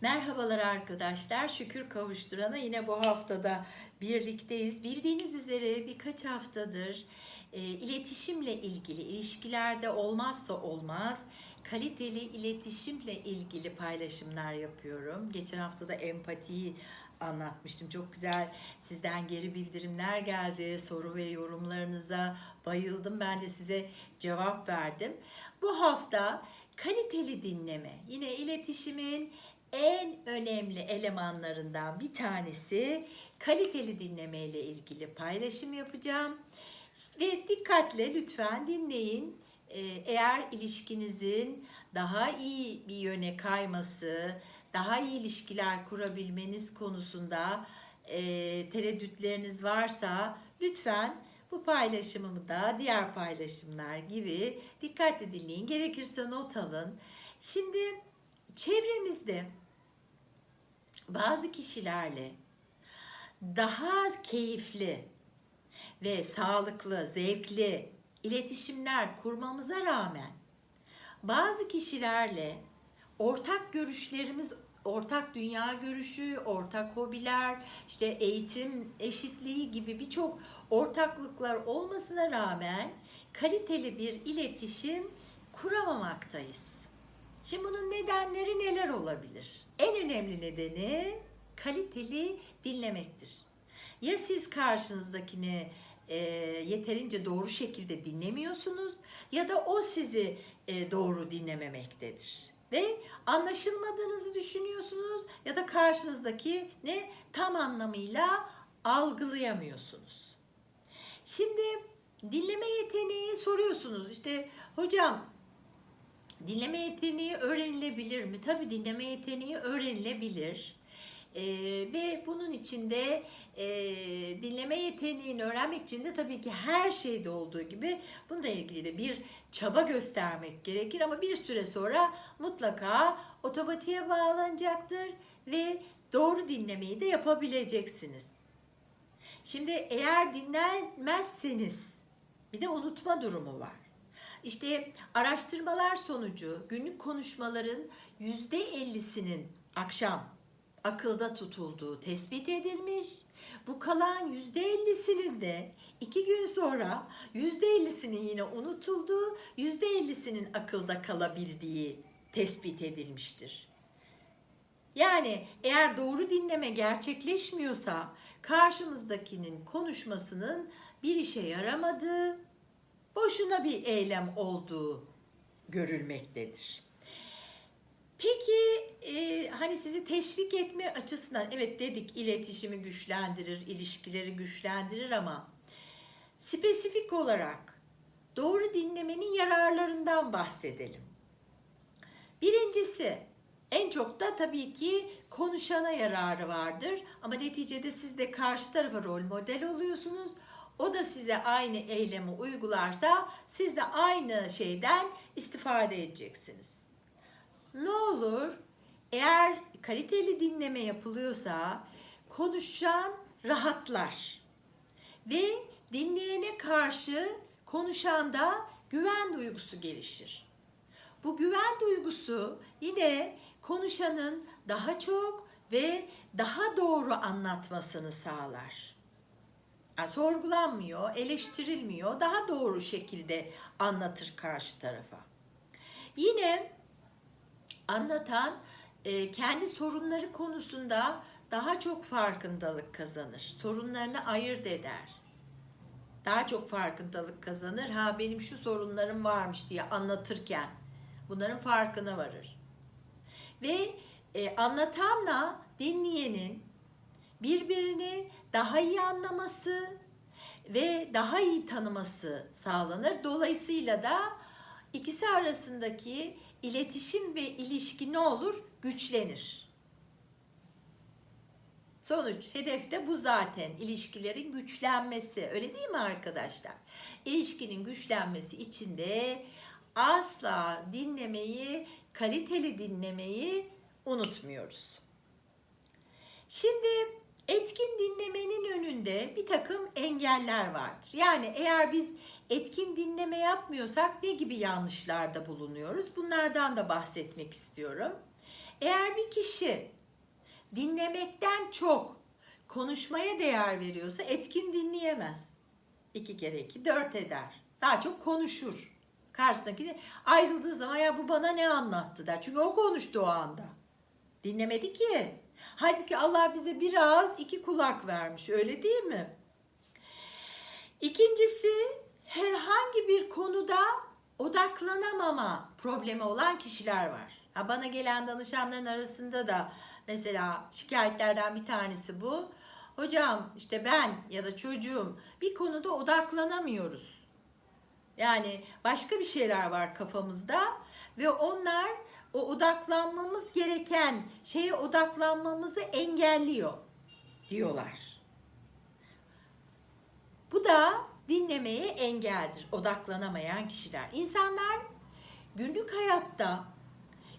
Merhabalar arkadaşlar. Şükür kavuşturana yine bu haftada birlikteyiz. Bildiğiniz üzere birkaç haftadır e, iletişimle ilgili, ilişkilerde olmazsa olmaz kaliteli iletişimle ilgili paylaşımlar yapıyorum. Geçen hafta da empatiyi anlatmıştım. Çok güzel sizden geri bildirimler geldi. Soru ve yorumlarınıza bayıldım. Ben de size cevap verdim. Bu hafta kaliteli dinleme. Yine iletişimin en önemli elemanlarından bir tanesi kaliteli dinleme ile ilgili paylaşım yapacağım. Ve dikkatle lütfen dinleyin. Ee, Eğer ilişkinizin daha iyi bir yöne kayması, daha iyi ilişkiler kurabilmeniz konusunda e, tereddütleriniz varsa lütfen bu paylaşımımı da diğer paylaşımlar gibi dikkatli dinleyin. Gerekirse not alın. Şimdi çevremizde bazı kişilerle daha keyifli ve sağlıklı, zevkli iletişimler kurmamıza rağmen bazı kişilerle ortak görüşlerimiz, ortak dünya görüşü, ortak hobiler, işte eğitim eşitliği gibi birçok ortaklıklar olmasına rağmen kaliteli bir iletişim kuramamaktayız. Şimdi bunun nedenleri neler olabilir? En önemli nedeni kaliteli dinlemektir. Ya siz karşınızdakini e, yeterince doğru şekilde dinlemiyorsunuz ya da o sizi e, doğru dinlememektedir. Ve anlaşılmadığınızı düşünüyorsunuz ya da karşınızdaki ne tam anlamıyla algılayamıyorsunuz. Şimdi dinleme yeteneği soruyorsunuz. İşte hocam Dinleme yeteneği öğrenilebilir mi? Tabii dinleme yeteneği öğrenilebilir. Ee, ve bunun içinde e, dinleme yeteneğini öğrenmek için de tabii ki her şeyde olduğu gibi bununla ilgili de bir çaba göstermek gerekir ama bir süre sonra mutlaka otomatiğe bağlanacaktır ve doğru dinlemeyi de yapabileceksiniz. Şimdi eğer dinlenmezseniz bir de unutma durumu var. İşte araştırmalar sonucu günlük konuşmaların %50'sinin akşam akılda tutulduğu tespit edilmiş. Bu kalan %50'sinin de iki gün sonra %50'sinin yine unutulduğu, %50'sinin akılda kalabildiği tespit edilmiştir. Yani eğer doğru dinleme gerçekleşmiyorsa karşımızdakinin konuşmasının bir işe yaramadığı, boşuna bir eylem olduğu görülmektedir. Peki e, hani sizi teşvik etme açısından evet dedik iletişimi güçlendirir, ilişkileri güçlendirir ama spesifik olarak doğru dinlemenin yararlarından bahsedelim. Birincisi en çok da tabii ki konuşana yararı vardır ama neticede siz de karşı tarafa rol model oluyorsunuz. O da size aynı eylemi uygularsa siz de aynı şeyden istifade edeceksiniz. Ne olur eğer kaliteli dinleme yapılıyorsa konuşan rahatlar ve dinleyene karşı konuşanda güven duygusu gelişir. Bu güven duygusu yine konuşanın daha çok ve daha doğru anlatmasını sağlar. Yani sorgulanmıyor, eleştirilmiyor, daha doğru şekilde anlatır karşı tarafa. Yine anlatan e, kendi sorunları konusunda daha çok farkındalık kazanır. Sorunlarını ayırt eder. Daha çok farkındalık kazanır. Ha benim şu sorunlarım varmış diye anlatırken bunların farkına varır. Ve e, anlatanla dinleyenin birbirini daha iyi anlaması ve daha iyi tanıması sağlanır. Dolayısıyla da ikisi arasındaki iletişim ve ilişki ne olur? Güçlenir. Sonuç, hedef de bu zaten. İlişkilerin güçlenmesi. Öyle değil mi arkadaşlar? İlişkinin güçlenmesi için de asla dinlemeyi, kaliteli dinlemeyi unutmuyoruz. Şimdi etkin dinlemenin önünde bir takım engeller vardır. Yani eğer biz etkin dinleme yapmıyorsak ne gibi yanlışlarda bulunuyoruz? Bunlardan da bahsetmek istiyorum. Eğer bir kişi dinlemekten çok konuşmaya değer veriyorsa etkin dinleyemez. İki kere iki dört eder. Daha çok konuşur. Karşısındaki de ayrıldığı zaman ya bu bana ne anlattı der. Çünkü o konuştu o anda. Dinlemedi ki. Halbuki Allah bize biraz iki kulak vermiş öyle değil mi? İkincisi herhangi bir konuda odaklanamama problemi olan kişiler var. Ha, bana gelen danışanların arasında da mesela şikayetlerden bir tanesi bu. Hocam işte ben ya da çocuğum bir konuda odaklanamıyoruz. Yani başka bir şeyler var kafamızda ve onlar o odaklanmamız gereken şeye odaklanmamızı engelliyor diyorlar. Bu da dinlemeye engeldir odaklanamayan kişiler. İnsanlar günlük hayatta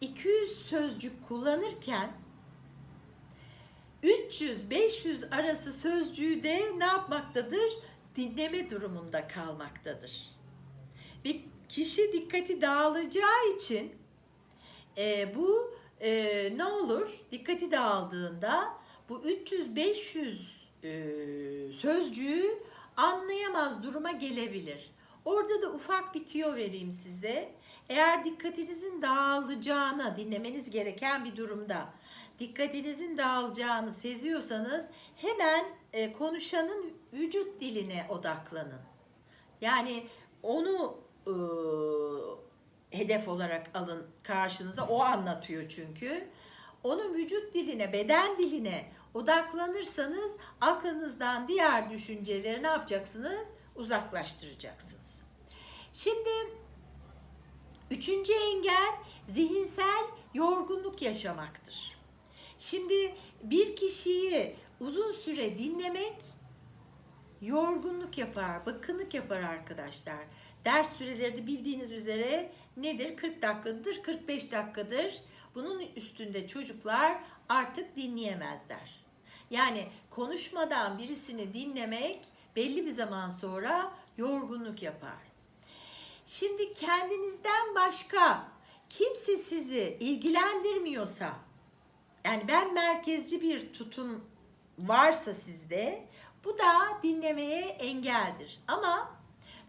200 sözcük kullanırken 300-500 arası sözcüğü de ne yapmaktadır? Dinleme durumunda kalmaktadır. Bir kişi dikkati dağılacağı için e, bu e, ne olur? Dikkati dağıldığında bu 300-500 e, sözcüğü anlayamaz duruma gelebilir. Orada da ufak bir tüyo vereyim size. Eğer dikkatinizin dağılacağını dinlemeniz gereken bir durumda dikkatinizin dağılacağını seziyorsanız hemen e, konuşanın vücut diline odaklanın. Yani onu e, hedef olarak alın karşınıza. O anlatıyor çünkü. Onun vücut diline, beden diline odaklanırsanız aklınızdan diğer düşünceleri ne yapacaksınız? Uzaklaştıracaksınız. Şimdi üçüncü engel zihinsel yorgunluk yaşamaktır. Şimdi bir kişiyi uzun süre dinlemek yorgunluk yapar, bakınlık yapar arkadaşlar. Ders süreleri de bildiğiniz üzere nedir? 40 dakikadır, 45 dakikadır. Bunun üstünde çocuklar artık dinleyemezler. Yani konuşmadan birisini dinlemek belli bir zaman sonra yorgunluk yapar. Şimdi kendinizden başka kimse sizi ilgilendirmiyorsa, yani ben merkezci bir tutum varsa sizde bu da dinlemeye engeldir. Ama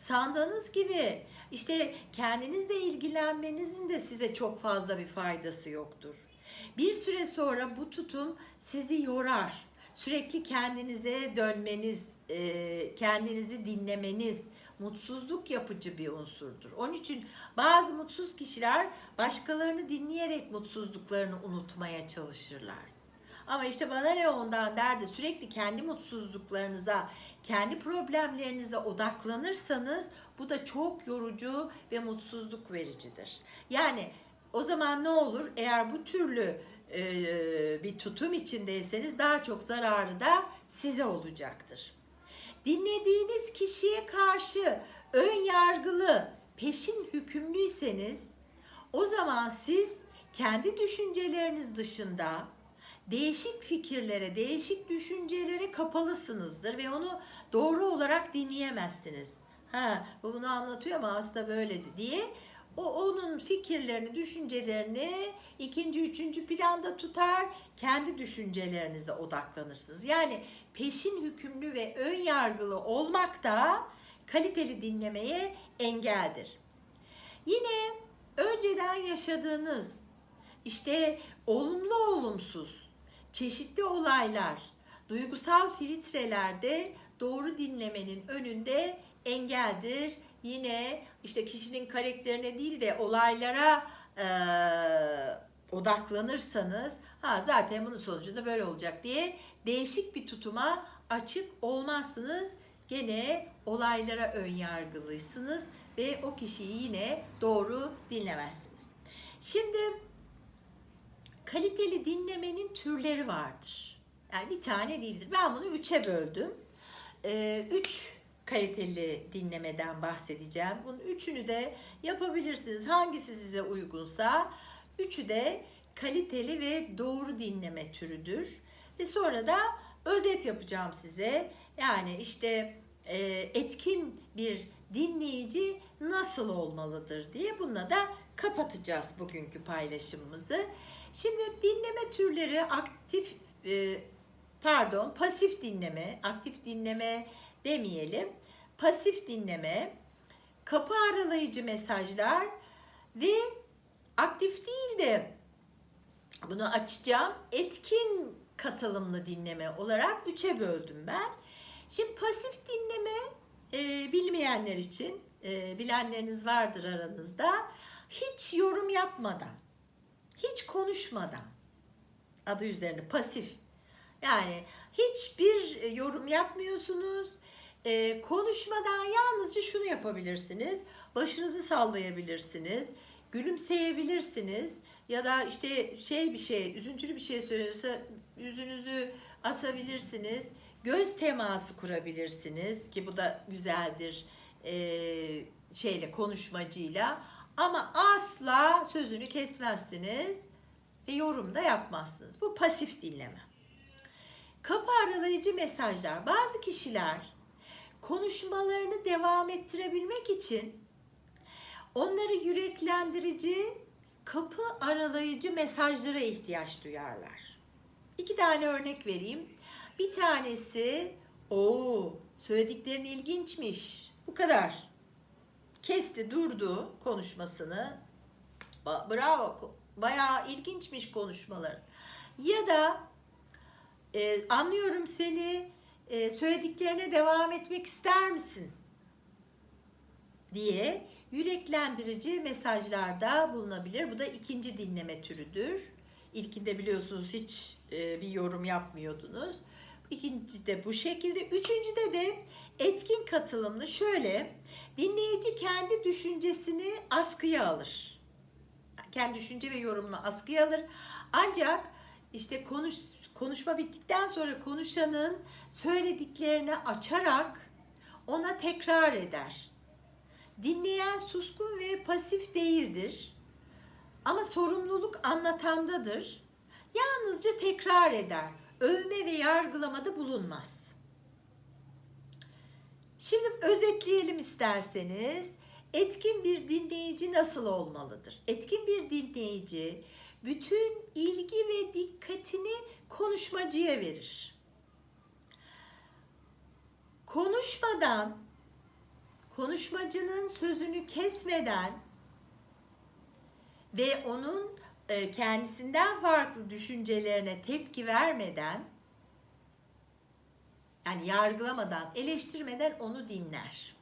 sandığınız gibi işte kendinizle ilgilenmenizin de size çok fazla bir faydası yoktur. Bir süre sonra bu tutum sizi yorar. Sürekli kendinize dönmeniz, e, kendinizi dinlemeniz mutsuzluk yapıcı bir unsurdur. Onun için bazı mutsuz kişiler başkalarını dinleyerek mutsuzluklarını unutmaya çalışırlar. Ama işte bana ne ondan derdi sürekli kendi mutsuzluklarınıza, kendi problemlerinize odaklanırsanız bu da çok yorucu ve mutsuzluk vericidir. Yani o zaman ne olur? Eğer bu türlü e, bir tutum içindeyseniz daha çok zararı da size olacaktır. Dinlediğiniz kişiye karşı ön yargılı, peşin hükümlüyseniz o zaman siz kendi düşünceleriniz dışında değişik fikirlere, değişik düşüncelere kapalısınızdır ve onu doğru olarak dinleyemezsiniz. Ha, bu bunu anlatıyor ama aslında böyledi diye o onun fikirlerini, düşüncelerini ikinci, üçüncü planda tutar, kendi düşüncelerinize odaklanırsınız. Yani peşin hükümlü ve ön yargılı olmak da kaliteli dinlemeye engeldir. Yine önceden yaşadığınız işte olumlu olumsuz çeşitli olaylar, duygusal filtrelerde doğru dinlemenin önünde engeldir. Yine işte kişinin karakterine değil de olaylara e, odaklanırsanız ha zaten bunun sonucunda böyle olacak diye değişik bir tutuma açık olmazsınız. Gene olaylara ön yargılısınız ve o kişiyi yine doğru dinlemezsiniz. Şimdi kaliteli dinlemenin türleri vardır. Yani bir tane değildir. Ben bunu üçe böldüm. Ee, üç kaliteli dinlemeden bahsedeceğim. Bunun üçünü de yapabilirsiniz. Hangisi size uygunsa. Üçü de kaliteli ve doğru dinleme türüdür. Ve sonra da özet yapacağım size. Yani işte e, etkin bir dinleyici nasıl olmalıdır diye bununla da kapatacağız bugünkü paylaşımımızı. Şimdi dinleme türleri aktif e, pardon pasif dinleme, aktif dinleme demeyelim. Pasif dinleme, kapı aralayıcı mesajlar ve aktif değil de bunu açacağım. Etkin katılımlı dinleme olarak üçe böldüm ben. Şimdi pasif dinleme e, bilmeyenler için, e, bilenleriniz vardır aranızda. Hiç yorum yapmadan, hiç konuşmadan, adı üzerine pasif. Yani hiçbir yorum yapmıyorsunuz. E, konuşmadan yalnızca şunu yapabilirsiniz. Başınızı sallayabilirsiniz. Gülümseyebilirsiniz. Ya da işte şey bir şey, üzüntülü bir şey söylüyorsa yüzünüzü asabilirsiniz. Göz teması kurabilirsiniz ki bu da güzeldir e, şeyle konuşmacıyla. Ama asla sözünü kesmezsiniz ve yorum da yapmazsınız. Bu pasif dinleme. Kapı aralayıcı mesajlar. Bazı kişiler konuşmalarını devam ettirebilmek için onları yüreklendirici, kapı aralayıcı mesajlara ihtiyaç duyarlar. İki tane örnek vereyim. Bir tanesi, o söylediklerin ilginçmiş. Bu kadar. Kesti, durdu konuşmasını. Bravo. Bayağı ilginçmiş konuşmaların. Ya da e, anlıyorum seni. E, söylediklerine devam etmek ister misin? diye yüreklendirici mesajlarda bulunabilir. Bu da ikinci dinleme türüdür. İlkinde biliyorsunuz hiç e, bir yorum yapmıyordunuz. İkinci de bu şekilde. Üçüncüde de etkin katılımlı şöyle dinleyici kendi düşüncesini askıya alır. Kendi düşünce ve yorumunu askıya alır. Ancak işte konuş konuşma bittikten sonra konuşanın söylediklerini açarak ona tekrar eder. Dinleyen suskun ve pasif değildir. Ama sorumluluk anlatandadır. Yalnızca tekrar eder. Övme ve yargılamada bulunmaz. Şimdi özetleyelim isterseniz. Etkin bir dinleyici nasıl olmalıdır? Etkin bir dinleyici bütün ilgi ve dikkatini konuşmacıya verir. Konuşmadan, konuşmacının sözünü kesmeden ve onun e, kendisinden farklı düşüncelerine tepki vermeden yani yargılamadan, eleştirmeden onu dinler.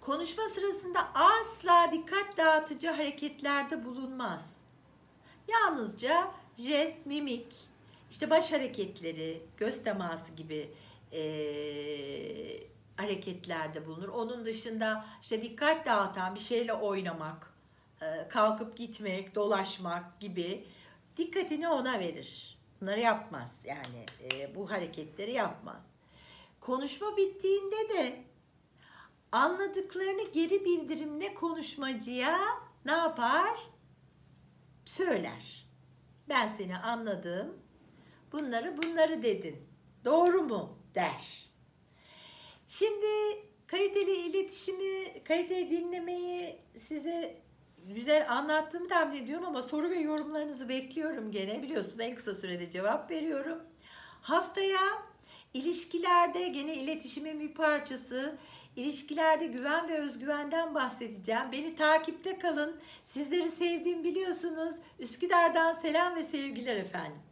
Konuşma sırasında asla dikkat dağıtıcı hareketlerde bulunmaz. Yalnızca jest, mimik, işte baş hareketleri, göz teması gibi e, hareketlerde bulunur. Onun dışında işte dikkat dağıtan bir şeyle oynamak, e, kalkıp gitmek, dolaşmak gibi dikkatini ona verir. Bunları yapmaz yani e, bu hareketleri yapmaz. Konuşma bittiğinde de anladıklarını geri bildirimle konuşmacıya ne yapar? Söyler. Ben seni anladım. Bunları bunları dedin. Doğru mu? der. Şimdi kaliteli iletişimi, kaliteli dinlemeyi size güzel anlattığımı tahmin ediyorum ama soru ve yorumlarınızı bekliyorum gene. Biliyorsunuz en kısa sürede cevap veriyorum. Haftaya ilişkilerde gene iletişimin bir parçası. İlişkilerde güven ve özgüvenden bahsedeceğim. Beni takipte kalın. Sizleri sevdiğim biliyorsunuz. Üsküdar'dan selam ve sevgiler efendim.